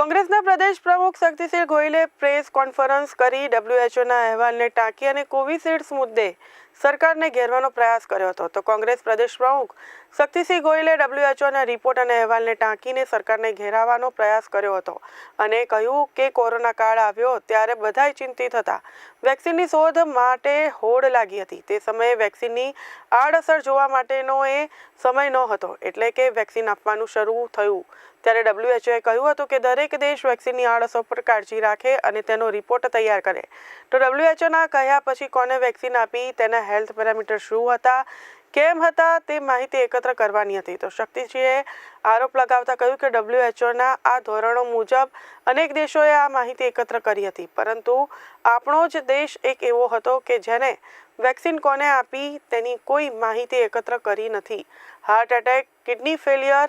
કોંગ્રેસના પ્રદેશ પ્રમુખ Shaktisinh ગોહિલે press conference કરી ડબ્લ્યુએચઓના અહેવાલને ટાંકી અને કોવિશિલ્ડ મુદ્દે સરકારને ઘેરવાનો પ્રયાસ કર્યો હતો. તો કોંગ્રેસ પ્રદેશ પ્રમુખ શક્તિસિંહ ગોહિલે ડબ્લ્યુએચઓના રિપોર્ટ અને અહેવાલને ટાંકીને સરકારને ઘેરાવાનો પ્રયાસ કર્યો હતો અને કહ્યું કે કોરોના કાળ આવ્યો ત્યારે બધાય ચિંતિત હતા. વેક્સિનની શોધ માટે હોડ લાગી હતી. તે સમયે વેક્સિનની આડઅસર જોવા માટેનો એ સમય ન હતો એટલે કે વેક્સિન આપવાનું શરૂ થયું. ત્યારે ડબ્લ્યુએચઓએ કહ્યું હતું કે દરેક દેશ વેક્સિનની આડઅસર પર કાળજી રાખે અને તેનો રિપોર્ટ તૈયાર કરે. તો ડબ્લ્યુએચઓના કહ્યા પછી કોને વેક્સિન આપી તેના હેલ્થ પેરામીટર શું હતા, કેમ હતા, તે માહિતી એકત્ર કરવાની હતી. તો શક્તિસિંહે આરોપ લગાવતા કહ્યું કે ડબ્લ્યુએચઓના આ ધોરણો મુજબ અનેક દેશોએ આ માહિતી એકત્ર કરી હતી. પરંતુ આપણો જ દેશ એક એવો હતો કે જેને વેક્સિન કોને આપી તેની કોઈ માહિતી એકત્ર કરી નથી. હાર્ટ એટેક, કિડની ફેલિયર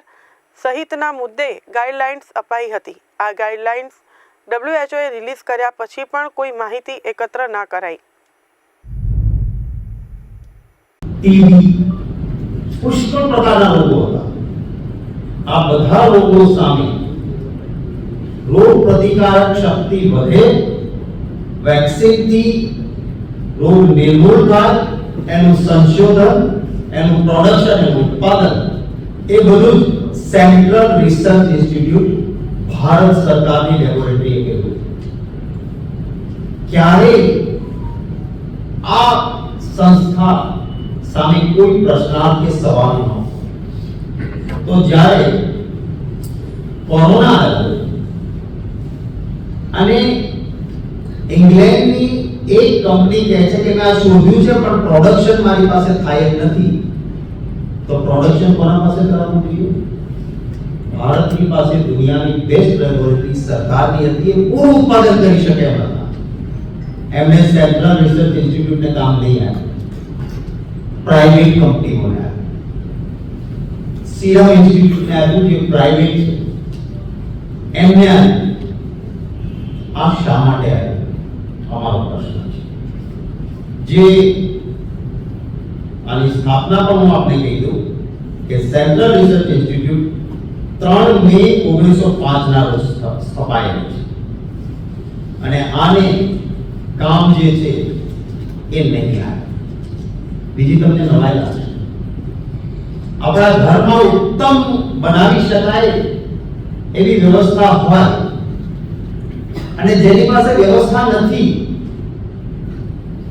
સહિતના મુદ્દે ગાઈડલાઇન્સ અપાઈ હતી. આ ગાઈડલાઇન્સ ડબ્લ્યુએચઓએ રિલીઝ કર્યા પછી પણ કોઈ માહિતી એકત્ર ના કરાઈ. ટીબી પુષ્કળ પ્રકારના રોગો હતા આ બધા રોગો સામે રોગ પ્રતિકારક શક્તિ વધે વેક્સિનથી રોગ નિર્મૂળ થાય એનું સંશોધન એનું પ્રોડક્શન એનું ઉત્પાદન એ બધું જ સેન્ટ્રલ રિસર્ચ ઇન્સ્ટિટ્યૂટ ભારત સરકારની લેબોરેટરીએ કર્યું ક્યારે આ સંસ્થા સામે કોઈ પ્રશ્નાર્થ કે સવાલ ન તો જ્યારે કોરોના આવ્યો અને ઇંગ્લેન્ડની એક કંપની કહે છે કે મેં આ શોધ્યું છે પણ પ્રોડક્શન મારી પાસે થાય જ નથી તો પ્રોડક્શન કોના પાસે કરવાનું જોઈએ ભારતની પાસે દુનિયાની બેસ્ટ લેબોરેટરી સરકારની હતી એ પૂરું ઉત્પાદન કરી શકે એમ હતા એમણે સેન્ટ્રલ રિસર્ચ ઇન્સ્ટિટ્યૂટને કામ નહીં આપ્યું પ્રાઇવેટ કંપનીઓને આપ્યું સીરમ ઇન્સ્ટિટ્યૂટને આપ્યું જે પ્રાઇવેટ છે એમને આપ્યું આ શા માટે આવ્યું અમારો પ્રશ્ન છે જે આની સ્થાપના પણ હું આપને કહી દઉં કે સેન્ટ્રલ રિસર્ચ ઇન્સ્ટિટ્યૂટ ત્રણ મે ઓગણીસો ના રોજ સ્થ- સ્થપાયેલું છે અને આને કામ જે છે એ નહીં આવે બીજી તમને નવાઈ લાગશે આપણા ઘરમાં ઉત્તમ બનાવી શકાય એવી વ્યવસ્થા હોય. અને જેની પાસે વ્યવસ્થા નથી,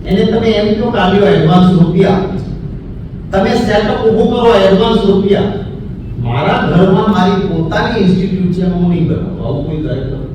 એને તમે એમ કહો કાઢ્યો એડવાન્સ રૂપિયા. તમે સેટઅપ ઊભું કરો એડવાન્સ રૂપિયા. મારા ઘરમાં મારી પોતાની ઇન્સ્ટિટ્યૂટ છે, હું નહીં બનાવું. આવું કોઈ કરે ખરું?